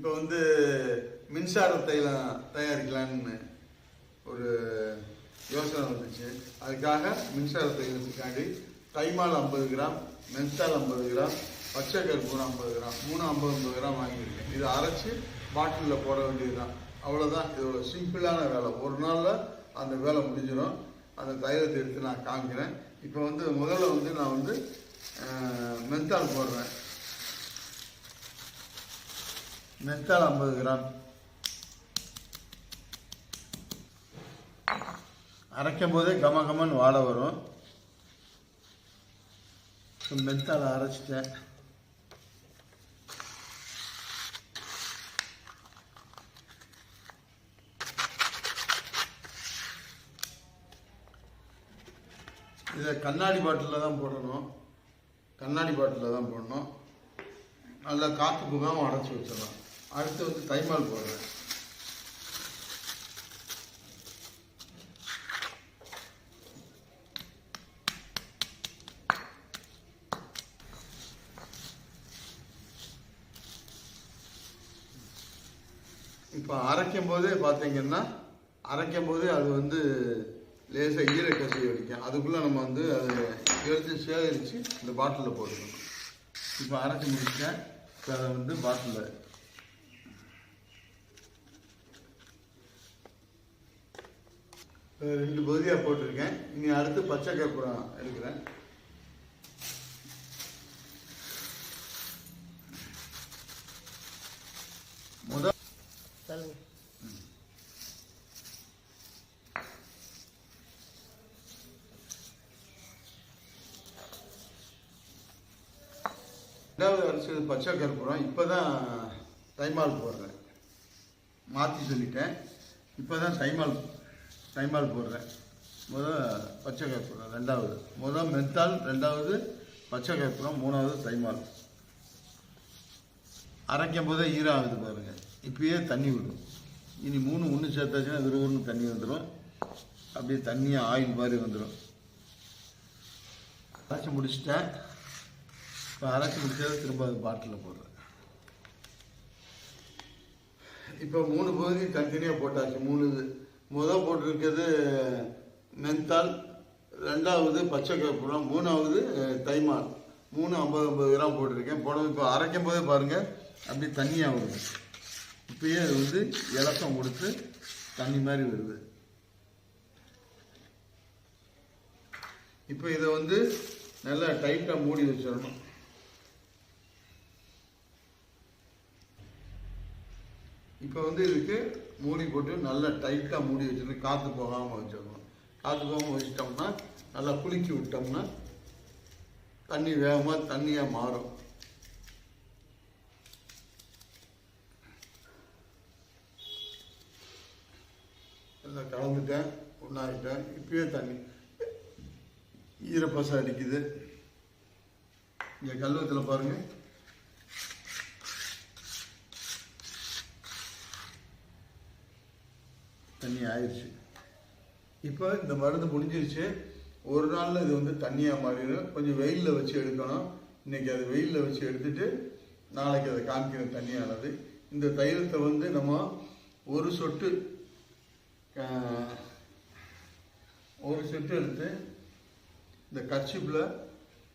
இப்போ வந்து மின்சார தைலம் தயாரிக்கலான்னு ஒரு யோசனை வந்துச்சு. அதுக்காக மின்சார தைலத்துக்காண்டி தைமால் ஐம்பது கிராம் மென்தால் ஐம்பது கிராம் பச்சை கற்பூரம் ஐம்பது கிராம் மூணு ஐம்பது ஐம்பது கிராம் வாங்கியிருக்கேன். இதை அரைச்சி பாட்டிலில் போட வேண்டியதுதான். அவ்வளோதான் இதோட சிம்பிளான வேலை. ஒரு நாளில் அந்த வேலை முடிஞ்சிடும். அந்த தைலத்தை எடுத்து நான் காமிக்கிறேன். இப்போ வந்து முதல்ல வந்து நான் வந்து மென்தால் போடுறேன். மெத்தால் ஐம்பது கிராம். அரைக்கும் போதே கம கமன்னு வாடை வரும். மெத்தால் அரைச்சிட்டேன். இதை கண்ணாடி பாட்டிலில் தான் போடணும். கண்ணாடி பாட்டிலில் தான் போடணும். நல்லா காற்று புகாமல் அடைச்சி வச்சிடலாம். அடுத்து வந்து தைமால் போடுறேன். இப்போ அரைக்கும் போதே பார்த்தீங்கன்னா அரைக்கும் போதே அது வந்து லேசாக ஈரக்கசி அடிக்கும். அதுக்குள்ளே நம்ம வந்து அதை எடுத்து சேகரித்து இந்த பாட்டிலில் போட்டுக்கணும். இப்போ அரைச்சி முடிச்சேன் இப்போ அதை வந்து பாட்டிலில் ரெண்டு பகுதியாக போட்டிருக்கேன். இனி அடுத்து பச்சை கற்பூரம் எடுக்கிறேன். முதல் ரெண்டாவது அரிசி பச்சை கற்பூரம். இப்போ தான் தைமால் போடுறேன். மாற்றி சொல்லிட்டேன். இப்போ தான் தைமால் தைமால் போடுறேன். முதல் பச்சை கற்பூரம் ரெண்டாவது. முதல் மெத்தால் ரெண்டாவது பச்சை கற்பூரம் மூணாவது தைமால் அரைக்கும் போதே ஈரம் ஆகுது இப்பயே தண்ணி விடும். இனி மூணு ஒன்று சேர்த்தாச்சுன்னா விறுவிறுன்னு தண்ணி வந்துடும் அப்படியே தண்ணியாக ஆயில் மாதிரி வந்துடும் அரைச்சி முடிச்சிட்டேன். இப்போ அரைச்சி முடிச்சதை திரும்ப அது பாட்டிலில் போடுறேன். இப்போ மூணு பகுதி தனித்தனியாக போட்டாச்சு. மூணு இது முதல் போட்டிருக்கிறது மென்தால் ரெண்டாவது பச்சை கற்பூரம் மூணாவது தைமால். மூணு ஐம்பது ஐம்பது கிராம் போட்டிருக்கேன். போட இப்போ அரைக்கும் போதே பாருங்கள் அப்படியே தண்ணியாக வருது. இப்பயே அது வந்து இலக்கம் கொடுத்து தண்ணி மாதிரி வருது. இப்போ இதை வந்து நல்லா டைட்டாக மூடி வச்சிடணும். இப்போ வந்து இதுக்கு மூடி போட்டு நல்லா டைட்டாக மூடி வச்சிடணும் காற்று போகாமல் வச்சிடணும். காற்று போகாமல் வச்சிட்டோம்னா நல்லா குலுக்கி விட்டோம்னா தண்ணி வேகமாக தண்ணியாக மாறும். நல்லா கலந்துட்டேன் ஒன்றாகிட்டேன் இப்பயே தண்ணி. ஈரப்பசம் அடிக்குது. இங்கே கல்வத்தில் பாருங்கள் தண்ணி ஆயிடுச்சு இப்போ இந்த மருந்து முடிஞ்சிருச்சு. ஒரு நாளில் இது வந்து தண்ணியாக மாறிடும். கொஞ்சம் வெயிலில் வச்சு எடுக்கணும். இன்றைக்கி அது வெயிலில் வச்சு எடுத்துட்டு நாளைக்கு அதை காமிக்கிற தண்ணியானது. இந்த தைலத்தை வந்து நம்ம ஒரு சொட்டு ஒரு சொட்டு எடுத்து இந்த கர்ச்சிப்பில்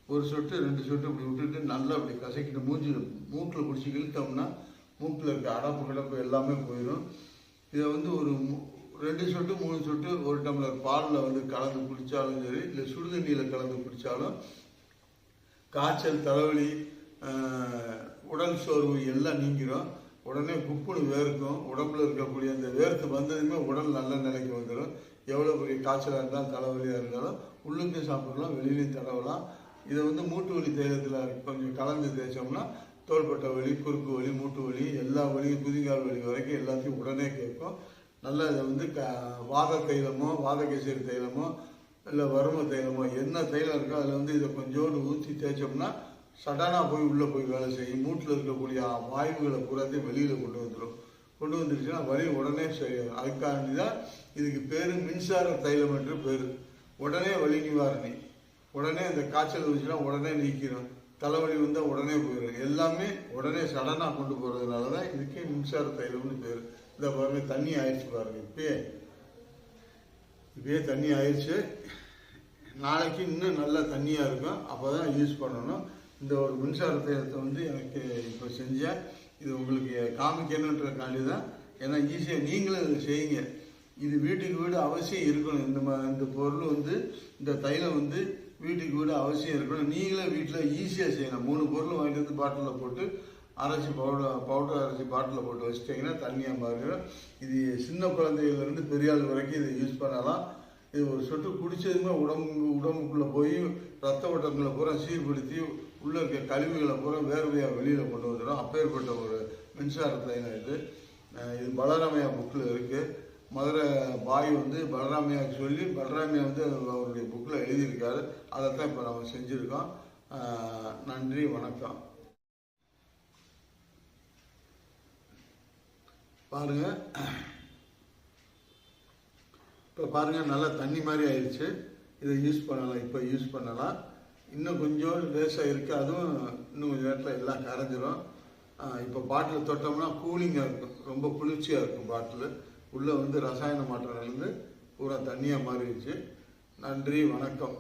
ஒரு சொட்டு ரெண்டு சொட்டு இப்படி விட்டுட்டு நல்லா அப்படி கசக்கிட்டு மூஞ்சி மூக்கில் பிடிச்சி இழுத்தோம்னா மூக்கில் இருக்க அடப்பு கிடப்பு எல்லாமே போயிடும். இதை வந்து ஒரு மூ- ரெண்டு சொட்டு மூணு சொட்டு ஒரு டம்ளர் பாலில் வந்து கலந்து குடித்தாலும் சரி இல்லை சுடுதண்ணியில் கலந்து குடித்தாலும் காய்ச்சல் தலைவலி உடல் சோர்வு எல்லாம் நீங்கிரும். உடனே குப்புனு வேர்க்கும். உடம்புல இருக்கக்கூடிய அந்த வேர்த்து வந்ததுமே உடல் நல்ல நிலைக்கு வந்துடும் எவ்வளோ பெரிய காய்ச்சலாக இருந்தாலும் தலைவலியாக இருந்தாலும் உள்ளுக்கும் சாப்பிடலாம் வெளியிலையும் தடவலாம். இதை வந்து மூட்டு வலி தைலத்தில் கொஞ்சம் கலந்து தேய்ச்சோம்னா தோள்பட்டை வலி குறுக்கு வலி மூட்டு வலி எல்லா வலியும் குதிங்கால் வலி வரைக்கும் எல்லாத்தையும் உடனே கேட்கும். நல்ல இதை வந்து க வாத தைலமோ வாதகேசரி தைலமோ இல்லை வரும தைலமோ என்ன தைலம் இருக்கோ அதில் வந்து இதை கொஞ்சோண்டு ஊற்றி தேய்ச்சோம்னா சடனாக போய் உள்ளே போய் வேலை செய்யும். மூட்டில் இருக்கக்கூடிய வாயுகளை பூராத்தையும் வெளியில் கொண்டு வந்துடும் கொண்டு வந்துருச்சுன்னா வலி உடனே சரியாகும். அதுக்காண்டி தான் இதுக்கு பேர் மின்சார தைலம் என்று பேர். உடனே வலி நிவாரணி. உடனே அந்த காய்ச்சல் வந்துச்சுன்னா உடனே நீக்கிடும் தலைவலி வந்தால் உடனே போயிடும் எல்லாமே உடனே சடனாக கொண்டு போகிறதுனால தான் இதுக்கே மின்சார தைலம்னு பேர். இந்த பாருங்க தண்ணி ஆயிடுச்சு பாருங்க இப்பயே. இப்பயே தண்ணி ஆயிடுச்சு. நாளைக்கு இன்னும் நல்லா தண்ணியாக இருக்கும். அப்போ தான் யூஸ் பண்ணணும். இந்த ஒரு மின்சார தைலத்தை வந்து எனக்கு இப்போ செஞ்சேன் இது உங்களுக்கு காமிக்கணுன்றதுக்காண்டி தான் ஏன்னா ஈஸியாக நீங்களும் இதை செய்யுங்க. இது வீட்டுக்கு வீடு அவசியம் இருக்கணும். இந்த மா இந்த பொருள் வந்து இந்த தைலம் வந்து வீட்டுக்கு வீடு அவசியம் இருக்கணும் நீங்களே வீட்டில் ஈஸியாக செய்யணும் மூணு பொருள் வாங்கிட்டு வந்து பாட்டிலில் போட்டு அரைச்சி பவுடர் பவுடர் அரைச்சி பாட்டிலில் போட்டு வச்சிட்டிங்கன்னா தண்ணியாக மாறிடும் இது சின்ன குழந்தைகள்லேருந்து பெரிய ஆள் வரைக்கும் இதை யூஸ் பண்ணலாம். இது ஒரு சொட்டு குடித்ததுமே உடம்பு உடம்புக்குள்ளே போய் ரத்த ஓட்டங்களை பூரா சீர்படுத்தி உள்ளே இருக்க கழிவுகளை பூரா வேர்வையாக வெளியில் கொண்டு வந்துடும். அப்பேற்பட்ட ஒரு மின்சார இது இது பலரமையா புக்கில் இருக்குது மதுரை பாய் வந்து பலராமையாவுக்கு சொல்லி பலராமையா வந்து அவருடைய புக்கில் எழுதியிருக்காரு. அதை தான் இப்போ நம்ம செஞ்சுருக்கோம். நன்றி வணக்கம். பாருங்க. இப்போ பாருங்க நல்லா தண்ணி மாதிரி ஆயிடுச்சு இதை யூஸ் பண்ணலாம் இப்போ யூஸ் பண்ணலாம். இன்னும் கொஞ்சம் லேசாக இருக்குது அதுவும் இன்னும் கொஞ்சம் நேரத்தில் எல்லாம் கரைஞ்சிரும். இப்போ பாட்டில் தொட்டோம்னா கூலிங்காக இருக்கும். ரொம்ப குளிர்ச்சியாக இருக்கும் பாட்டில். உள்ளே வந்து ரசாயன மாற்றம் பூரா தண்ணியாக மாறிடுச்சு. நன்றி வணக்கம்.